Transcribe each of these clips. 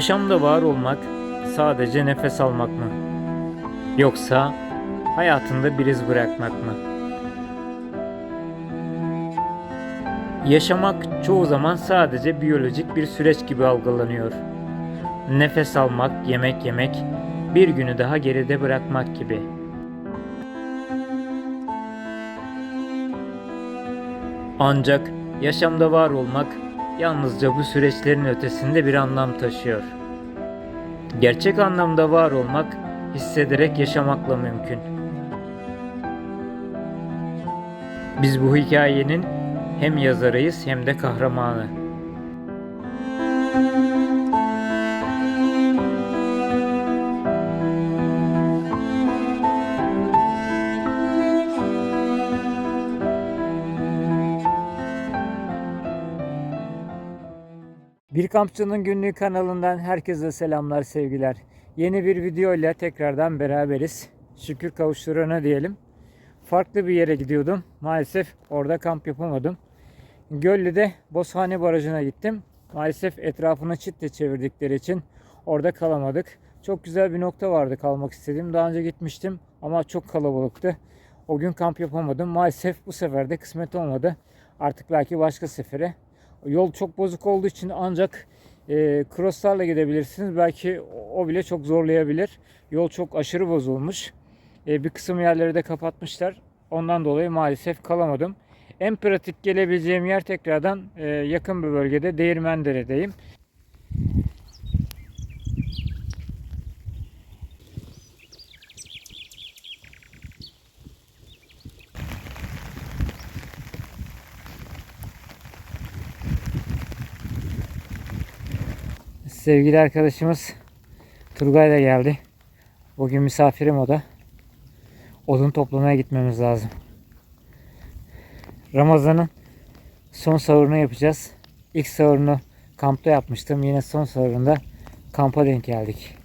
Yaşamda var olmak sadece nefes almak mı? Yoksa hayatında bir iz bırakmak mı? Yaşamak çoğu zaman sadece biyolojik bir süreç gibi algılanıyor. Nefes almak, yemek yemek, bir günü daha geride bırakmak gibi. Ancak yaşamda var olmak yalnızca bu süreçlerin ötesinde bir anlam taşıyor. Gerçek anlamda var olmak hissederek yaşamakla mümkün. Biz bu hikayenin hem yazarıyız hem de kahramanı. Bir Kampçının Günlüğü kanalından herkese selamlar sevgiler. Yeni bir video ile tekrardan beraberiz. Şükür kavuşturana diyelim. Farklı bir yere gidiyordum. Maalesef orada kamp yapamadım. Göllü'de Bozhane Barajı'na gittim. Maalesef etrafını çitle çevirdikleri için orada kalamadık. Çok güzel bir nokta vardı kalmak istediğim. Daha önce gitmiştim ama çok kalabalıktı. O gün kamp yapamadım. Maalesef bu sefer de kısmet olmadı. Artık belki başka sefere. Yol çok bozuk olduğu için ancak e, crosslarla gidebilirsiniz. Belki o bile çok zorlayabilir. Yol çok aşırı bozulmuş. E, bir kısım yerleri de kapatmışlar. Ondan dolayı maalesef kalamadım. En pratik gelebileceğim yer tekrardan e, yakın bir bölgede Değirmendere'deyim. Sevgili arkadaşımız Turgay da geldi. Bugün misafirim o da. Odun toplamaya gitmemiz lazım. Ramazan'ın son sahurunu yapacağız. İlk sahurunu kampta yapmıştım. Yine son sahurunda kampa denk geldik.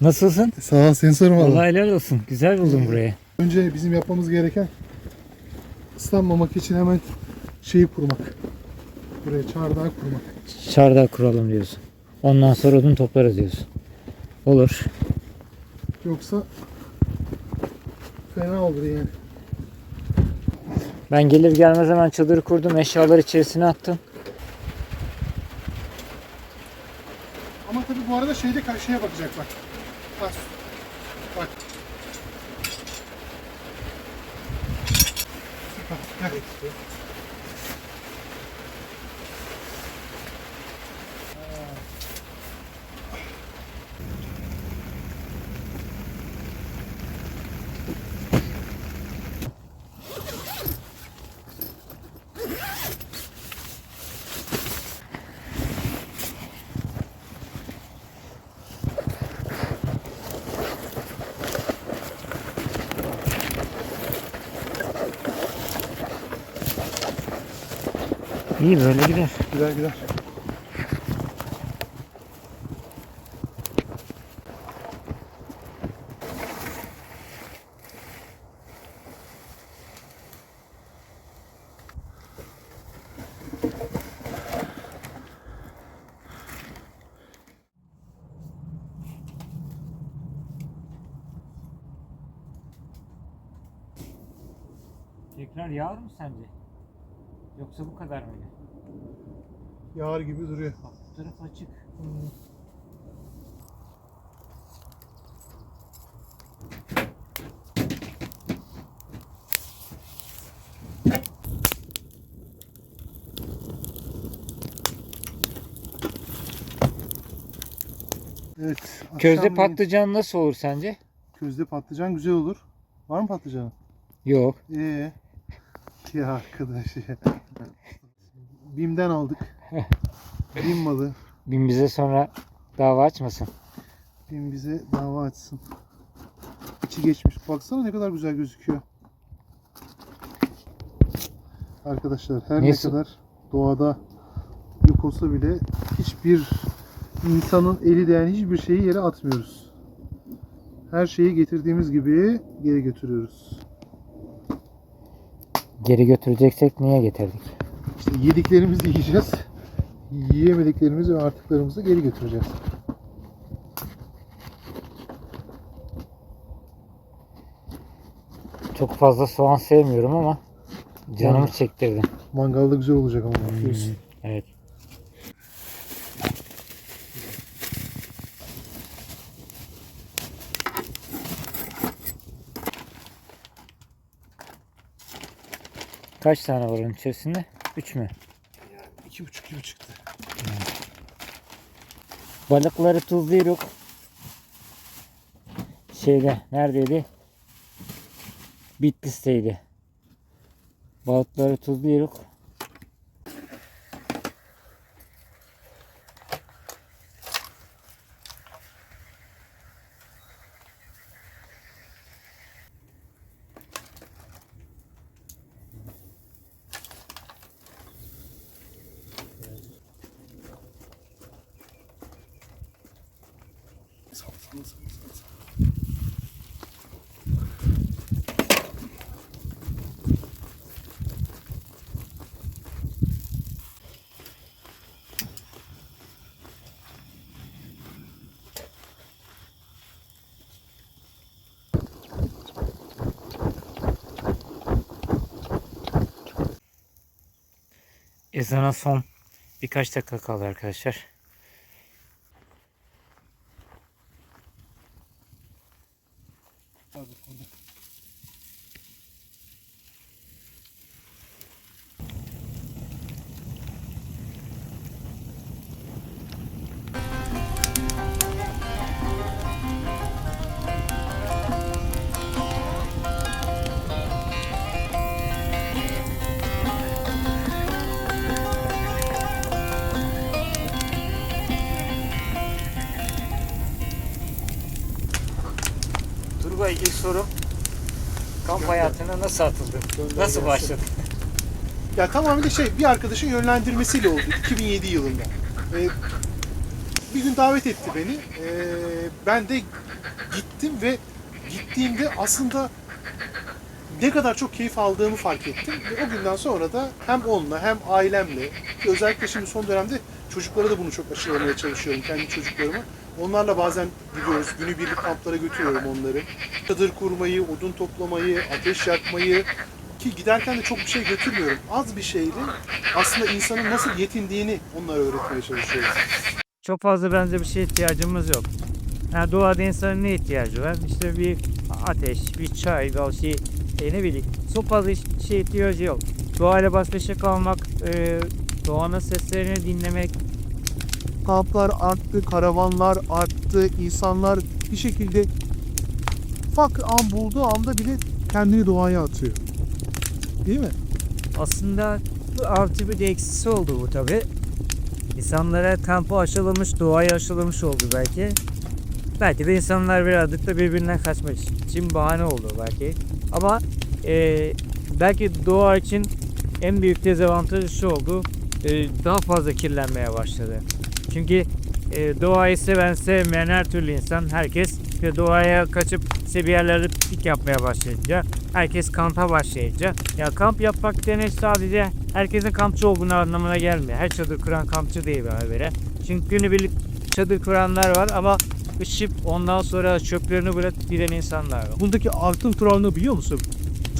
Nasılsın? Sağ ol seni sormalı. Allah helal olsun. Güzel buldum burayı. Önce bizim yapmamız gereken ıslanmamak için hemen şeyi kurmak. Buraya çardağı kurmak. Çardak kuralım diyorsun. Ondan sonra odun toplarız diyorsun. Olur. Yoksa fena olur yani. Ben gelir gelmez hemen çadırı kurdum. Eşyaları içerisine attım. Ama tabii bu arada şeyde karşıya bakacak bak. Bak. Bak. Süper. İyi böyle gider. Gider gider. Tekrar yağar mı sence? Yoksa bu kadar mıydı? Yağar gibi duruyor. Bak bu taraf açık. Evet. Közde akşam patlıcan nasıl olur sence? Közde patlıcan güzel olur. Var mı patlıcan? Yok. Ee. Ya arkadaş ya. Bim'den aldık. Bim malı. Bin bize sonra dava açmasın. Bim bize dava açsın. İçi geçmiş. Baksana ne kadar güzel gözüküyor. Arkadaşlar her Niye ne kadar doğada yok olsa bile hiçbir insanın eli değen hiçbir şeyi yere atmıyoruz. Her şeyi getirdiğimiz gibi geri götürüyoruz. Geri götüreceksek niye getirdik? İşte yediklerimizi yiyeceğiz. Yiyemediklerimizi ve artıklarımızı geri götüreceğiz. Çok fazla soğan sevmiyorum ama canımı Doğru. çektirdi. Mangalda güzel olacak ama biliyorsun. Evet. Kaç tane var onun içerisinde? 3 mü? İki buçuk kilo çıktı. Balıkları tuzluyoruz. Şeyde neredeydi? Bitlis'teydi. Balıkları tuzluyoruz. Ezana son birkaç dakika kaldı arkadaşlar. Sorum kamp hayatına nasıl atıldın? Nasıl başladın? Ya tamamen de şey bir arkadaşın yönlendirmesiyle oldu 2007 yılında. Ee, bir gün davet etti beni. Ee, ben de gittim ve gittiğimde aslında ne kadar çok keyif aldığımı fark ettim. Ve o günden sonra da hem onunla hem ailemle özellikle şimdi son dönemde çocuklara da bunu çok aşılamaya çalışıyorum kendi çocuklarıma. Onlarla bazen gidiyoruz, günübirlik kamplara götürüyorum onları. Çadır kurmayı, odun toplamayı, ateş yakmayı ki giderken de çok bir şey götürmüyorum. Az bir şeyle aslında insanın nasıl yetindiğini onlara öğretmeye çalışıyoruz. Çok fazla benzer bir şeye ihtiyacımız yok. Yani doğada insanın ne ihtiyacı var? İşte bir ateş, bir çay, bir şey, e, ne bileyim. Çok fazla şey ihtiyacı yok. Doğayla baş başa kalmak, e, doğanın seslerini dinlemek, kamplar arttı, karavanlar arttı, insanlar bir şekilde ufak an bulduğu anda bile kendini doğaya atıyor. Değil mi? Aslında bu artı bir de eksisi oldu bu tabi. İnsanlara kampı aşılamış, doğayı aşılamış oldu belki. Belki de insanlar birazcık da birbirinden kaçmak için bahane oldu belki. Ama e, belki doğa için en büyük dezavantajı şu oldu. E, daha fazla kirlenmeye başladı. Çünkü e, doğayı seven sevmeyen her türlü insan herkes işte doğaya kaçıp işte bir yerlerde piknik yapmaya başlayınca herkes kampa başlayınca ya kamp yapmak demek sadece herkesin kampçı olduğunu anlamına gelmiyor. Her çadır kuran kampçı değil bana göre. Çünkü günübirlik çadır kuranlar var ama ışıp ondan sonra çöplerini bırakıp giden insanlar var. Bundaki altın kuralı biliyor musun?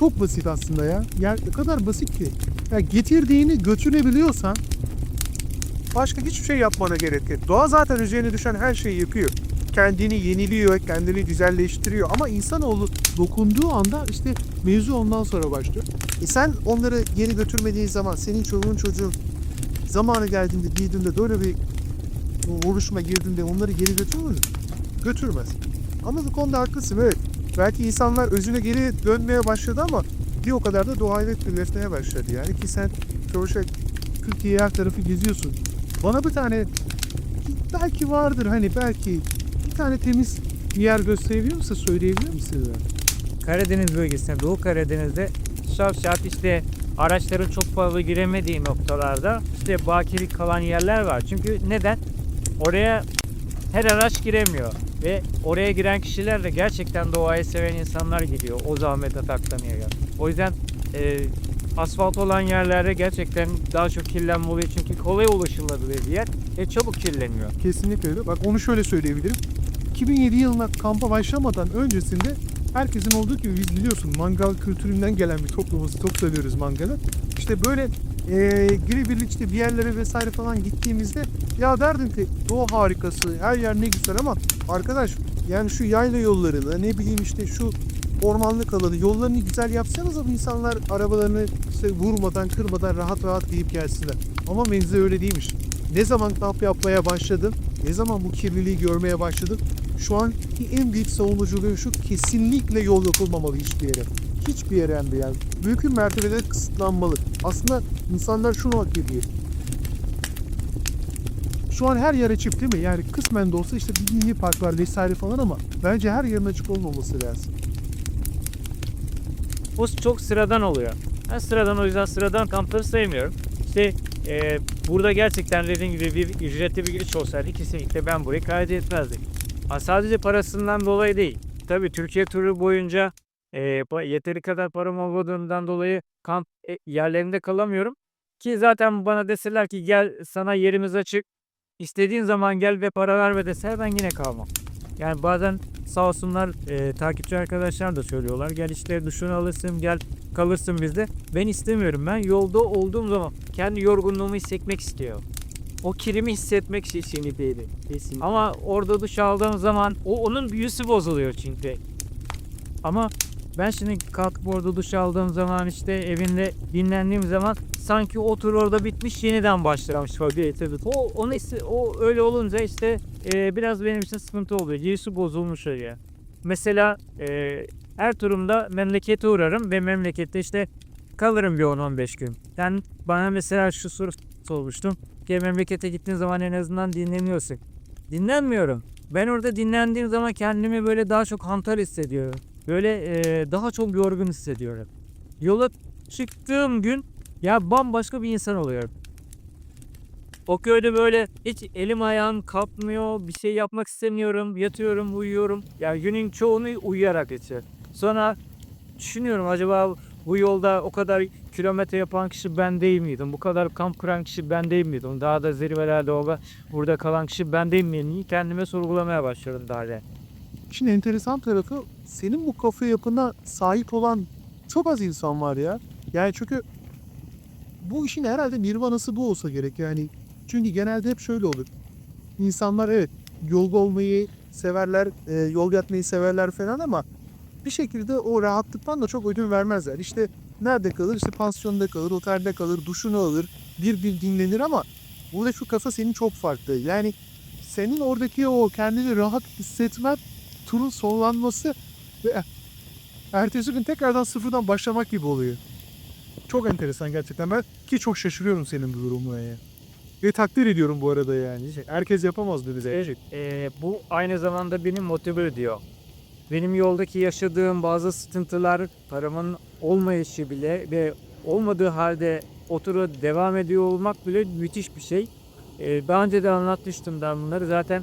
Çok basit aslında ya. Yani ne kadar basit ki. Ya getirdiğini götürebiliyorsan başka hiçbir şey yapmana gerek yok. Doğa zaten üzerine düşen her şeyi yapıyor. Kendini yeniliyor, kendini güzelleştiriyor. Ama insanoğlu dokunduğu anda işte mevzu ondan sonra başlıyor. E sen onları geri götürmediğin zaman senin çoluğun çocuğun zamanı geldiğinde, girdiğinde böyle bir vuruşma girdiğinde onları geri götürür mü? Götürmez. Ama bu konuda haklısın evet. Belki insanlar özüne geri dönmeye başladı ama bir o kadar da doğayla birleşmeye başladı. Yani ki sen Çoğuşa Türkiye her tarafı geziyorsun. Bana bir tane belki vardır hani belki bir tane temiz bir yer gösterebilir misin? Söyleyebilir misin? Karadeniz bölgesinde, Doğu Karadeniz'de şarşat işte araçların çok fazla giremediği noktalarda işte bakiri kalan yerler var. Çünkü neden? Oraya her araç giremiyor ve oraya giren kişiler de gerçekten doğayı seven insanlar gidiyor. O zahmete katlanıyor. O yüzden e, asfalt olan yerlerde gerçekten daha çok kirlenme oluyor çünkü kolay ulaşılabilir bir yer ve çabuk kirleniyor. Kesinlikle öyle. Bak onu şöyle söyleyebilirim. 2007 yılına kampa başlamadan öncesinde herkesin olduğu gibi biz biliyorsun mangal kültüründen gelen bir toplumuz. Çok seviyoruz mangalı. İşte böyle e, günübirlik bir yerlere vesaire falan gittiğimizde ya derdim ki doğa harikası her yer ne güzel ama arkadaş yani şu yayla yollarını ne bileyim işte şu ormanlık alanı yollarını güzel yapsanız bu insanlar arabalarını işte vurmadan kırmadan rahat rahat gidip gelsinler. Ama mevzu öyle değilmiş. Ne zaman kamp yapmaya başladım, ne zaman bu kirliliği görmeye başladım, şu anki en büyük savunuculuğum şu kesinlikle yol yapılmamalı hiçbir yere. Hiçbir yere hem de yani. Mümkün mertebede kısıtlanmalı. Aslında insanlar şunu hak ediyor. Şu an her yer açık değil mi? Yani kısmen de olsa işte bir mini park var vesaire falan ama bence her yerin açık olmaması lazım. Bu çok sıradan oluyor. Ben sıradan o yüzden sıradan kampları sevmiyorum. İşte e, burada gerçekten dediğim gibi bir ücretli bir giriş olsaydı kesinlikle ben burayı kaydı etmezdim. Ha, sadece parasından dolayı değil. Tabii Türkiye turu boyunca e, yeteri kadar param olmadığından dolayı kamp e, yerlerinde kalamıyorum. Ki zaten bana deseler ki gel sana yerimiz açık. İstediğin zaman gel ve para verme deseler ben yine kalmam. Yani bazen sağ olsunlar e, takipçi arkadaşlar da söylüyorlar. Gel işte duşunu alırsın gel kalırsın bizde. Ben istemiyorum. Ben yolda olduğum zaman kendi yorgunluğumu hissetmek istiyor. O kirimi hissetmek için şimdi değil. Kesin. Ama orada duş aldığım zaman o onun büyüsü bozuluyor çünkü. Ama ben şimdi kalkıp duş aldığım zaman işte evinde dinlendiğim zaman sanki o tur orada bitmiş yeniden başlamış vaziyette. O, o, neyse, o öyle olunca işte e, biraz benim için sıkıntı oluyor. Girişi bozulmuş oluyor. Mesela e, her turumda memlekete uğrarım ve memlekette işte kalırım bir 10-15 gün. Ben bana mesela şu soru sormuştum. Ki memlekete gittiğin zaman en azından dinleniyorsun. Dinlenmiyorum. Ben orada dinlendiğim zaman kendimi böyle daha çok hantal hissediyorum. Böyle e, daha çok yorgun hissediyorum. Yola çıktığım gün ya bambaşka bir insan oluyorum. O köyde böyle hiç elim ayağım kalkmıyor, bir şey yapmak istemiyorum, yatıyorum, uyuyorum. Ya günün çoğunu uyuyarak geçiyor. Sonra düşünüyorum acaba bu yolda o kadar kilometre yapan kişi ben değil miydim? Bu kadar kamp kuran kişi ben değil miydim? Daha da zirvelerde orada burada kalan kişi ben değil miydim? Kendime sorgulamaya başladım daha da. Şimdi enteresan tarafı senin bu kafa yapına sahip olan çok az insan var ya. Yani çünkü bu işin herhalde nirvanası bu olsa gerek yani. Çünkü genelde hep şöyle olur. İnsanlar evet yolda olmayı severler, e, yol yatmayı severler falan ama bir şekilde o rahatlıktan da çok ödün vermezler. İşte nerede kalır? İşte pansiyonda kalır, otelde kalır, duşunu alır, bir bir dinlenir ama burada şu kafa senin çok farklı. Yani senin oradaki o kendini rahat hissetmen turun sonlanması ve ertesi gün tekrardan sıfırdan başlamak gibi oluyor. Çok enteresan gerçekten ben ki çok şaşırıyorum senin bu durumuna ya. Ve takdir ediyorum bu arada yani. Herkes yapamaz bize. Evet, e, bu aynı zamanda beni motive ediyor. Benim yoldaki yaşadığım bazı sıkıntılar, paramın olmayışı bile ve olmadığı halde otura devam ediyor olmak bile müthiş bir şey. E, daha önce de anlatmıştım ben bunları. Zaten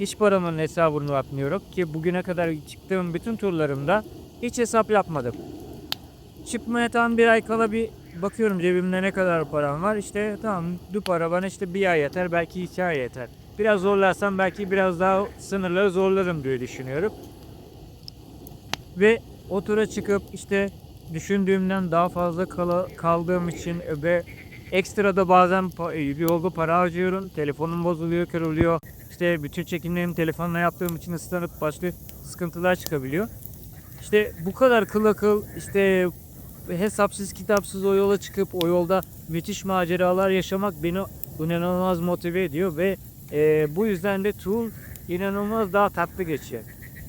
hiç paramın hesabını yapmıyorum ki bugüne kadar çıktığım bütün turlarımda hiç hesap yapmadım. Çıkmaya tam bir ay kala bir bakıyorum cebimde ne kadar param var. İşte tamam bu para bana işte bir ay yeter belki iki ay yeter. Biraz zorlarsam belki biraz daha sınırları zorlarım diye düşünüyorum. Ve o tura çıkıp işte düşündüğümden daha fazla kala, kaldığım için ve ekstra da bazen yolda para harcıyorum. Telefonum bozuluyor, kırılıyor. İşte bütün çekimlerimi telefonla yaptığım için ıslanıp başka sıkıntılar çıkabiliyor. İşte bu kadar kıl akıl işte hesapsız kitapsız o yola çıkıp o yolda müthiş maceralar yaşamak beni inanılmaz motive ediyor ve e, bu yüzden de Tool inanılmaz daha tatlı geçiyor.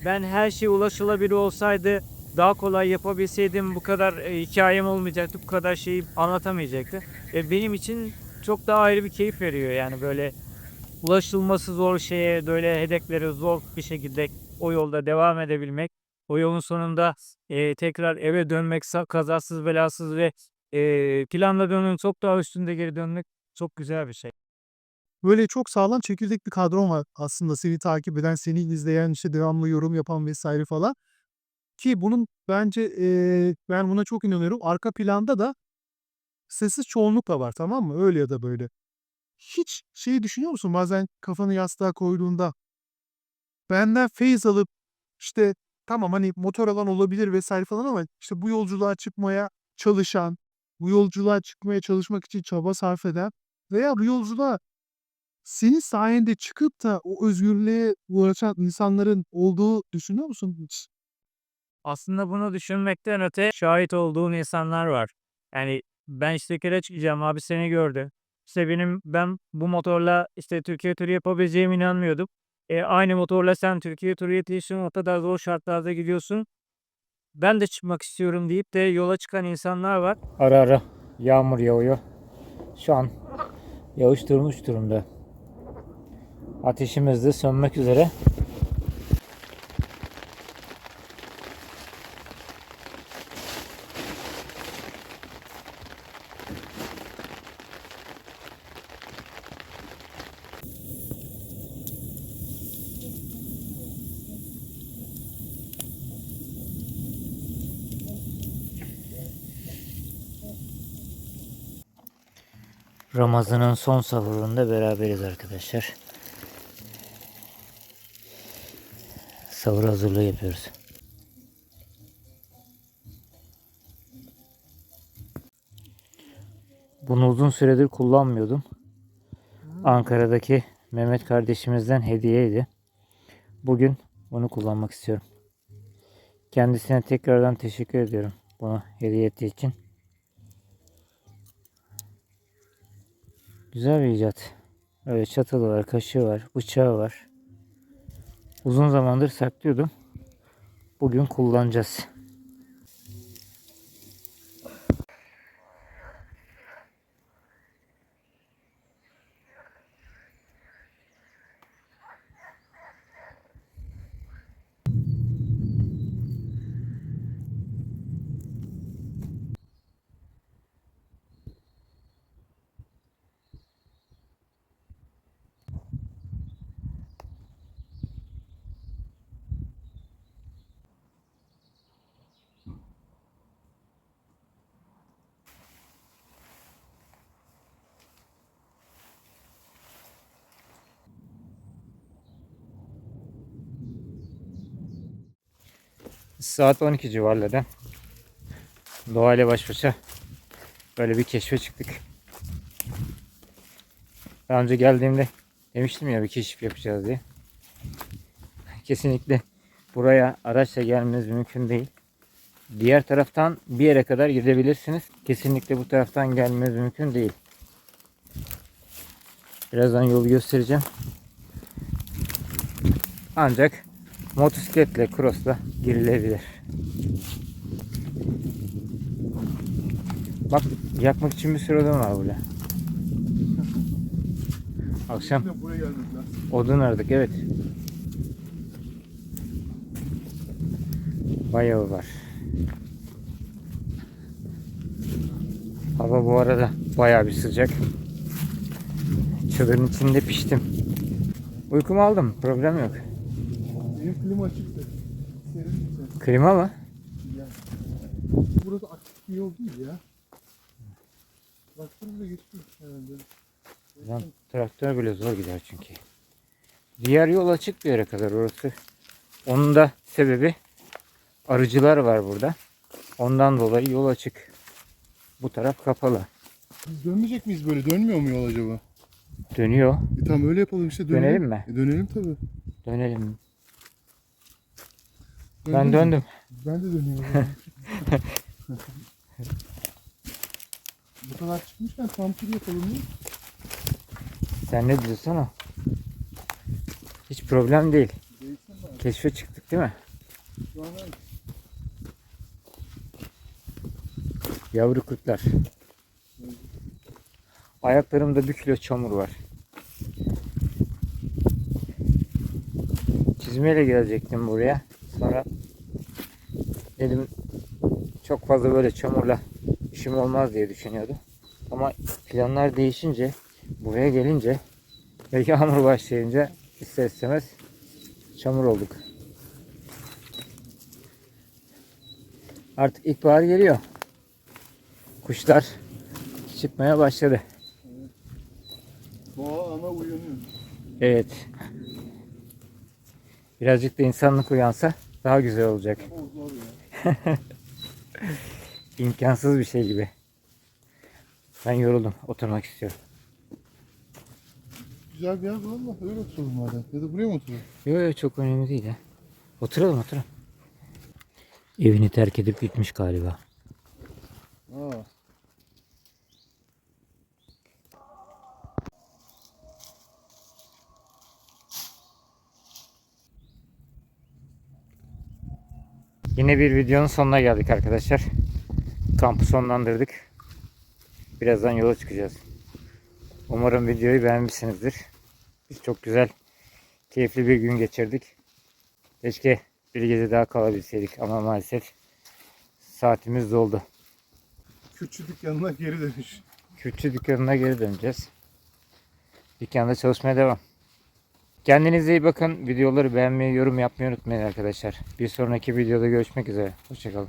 Ben her şey ulaşılabilir olsaydı daha kolay yapabilseydim bu kadar e, hikayem olmayacaktı, bu kadar şeyi anlatamayacaktı. E, benim için çok daha ayrı bir keyif veriyor yani böyle ulaşılması zor şeye böyle hedeflere zor bir şekilde o yolda devam edebilmek. O yolun sonunda e, tekrar eve dönmek kazasız belasız ve eee planladığının çok daha üstünde geri dönmek çok güzel bir şey. Böyle çok sağlam çekirdek bir kadron var aslında seni takip eden, seni izleyen, işte devamlı yorum yapan vesaire falan. Ki bunun bence eee, ben buna çok inanıyorum. Arka planda da sessiz çoğunluk da var tamam mı? Öyle ya da böyle. Hiç şeyi düşünüyor musun bazen kafanı yastığa koyduğunda benden feyz alıp işte tamam hani motor alan olabilir vesaire falan ama işte bu yolculuğa çıkmaya çalışan, bu yolculuğa çıkmaya çalışmak için çaba sarf eden veya bu yolculuğa senin sayende çıkıp da o özgürlüğe ulaşan insanların olduğu düşünüyor musun? Aslında bunu düşünmekten öte şahit olduğum insanlar var. Yani ben işte kere çıkacağım abi seni gördü. İşte benim ben bu motorla işte Türkiye turu yapabileceğime inanmıyordum. E, aynı motorla sen Türkiye turu yapıyorsun o kadar zor şartlarda gidiyorsun. Ben de çıkmak istiyorum deyip de yola çıkan insanlar var. Ara ara yağmur yağıyor. Şu an yağış durmuş durumda. Ateşimiz de sönmek üzere. Ramazan'ın son sahurunda beraberiz arkadaşlar. Sahur hazırlığı yapıyoruz. Bunu uzun süredir kullanmıyordum. Ankara'daki Mehmet kardeşimizden hediyeydi. Bugün bunu kullanmak istiyorum. Kendisine tekrardan teşekkür ediyorum bunu hediye ettiği için. Güzel bir icat. Öyle çatalı var, kaşığı var, bıçağı var. Uzun zamandır saklıyordum. Bugün kullanacağız. Saat 12 civarları. Doğayla baş başa böyle bir keşfe çıktık. Daha önce geldiğimde demiştim ya bir keşif yapacağız diye. Kesinlikle buraya araçla gelmeniz mümkün değil. Diğer taraftan bir yere kadar gidebilirsiniz. Kesinlikle bu taraftan gelmeniz mümkün değil. Birazdan yolu göstereceğim. Ancak motosikletle, crossla girilebilir. Bak yakmak için bir sürü odun var burada. Akşam odun aradık evet. Bayağı var. Hava bu arada bayağı bir sıcak. Çadırın içinde piştim. Uykumu aldım. Problem yok. Benim klima açıktı. Serin güzel. Klima mı? Burası açık bir yol değil ya. Baktığımda geçmiş herhalde. Lan traktör bile zor gider çünkü. Diğer yol açık bir yere kadar orası. Onun da sebebi arıcılar var burada. Ondan dolayı yol açık. Bu taraf kapalı. Biz dönmeyecek miyiz böyle? Dönmüyor mu yol acaba? Dönüyor. E tamam öyle yapalım işte dönelim. Dönelim mi? E dönelim tabii. Dönelim. Döndün Ben döndüm. Ben de dönüyorum. Bu kadar çıkmışken tam tur yapalım mı? Sen ne diyorsun o? Hiç problem değil. Keşfe çıktık değil mi? Yavru kurtlar. Ayaklarımda bir kilo çamur var. Çizmeyle gelecektim buraya. Sonra dedim çok fazla böyle çamurla işim olmaz diye düşünüyordum. Ama planlar değişince, buraya gelince ve yağmur başlayınca ister istemez çamur olduk. Artık ilkbahar geliyor. Kuşlar çıkmaya başladı. Doğa ana uyanıyor. Evet. Birazcık da insanlık uyansa daha güzel olacak. İmkansız bir şey gibi. Ben yoruldum. Oturmak istiyorum. Güzel bir yer bulalım da öyle oturalım madem. Ya da buraya mı oturalım? Yok yok çok önemli değil ya. Oturalım oturalım. Evini terk edip gitmiş galiba. Aa. Yine bir videonun sonuna geldik arkadaşlar. Kampı sonlandırdık. Birazdan yola çıkacağız. Umarım videoyu beğenmişsinizdir. Biz çok güzel, keyifli bir gün geçirdik. Keşke bir gece daha kalabilseydik ama maalesef saatimiz doldu. Kürtçü dükkanına geri dönüş. Kürtçü dükkanına geri döneceğiz. Dükkanda çalışmaya devam. Kendinize iyi bakın. Videoları beğenmeyi, yorum yapmayı unutmayın arkadaşlar. Bir sonraki videoda görüşmek üzere. Hoşçakalın.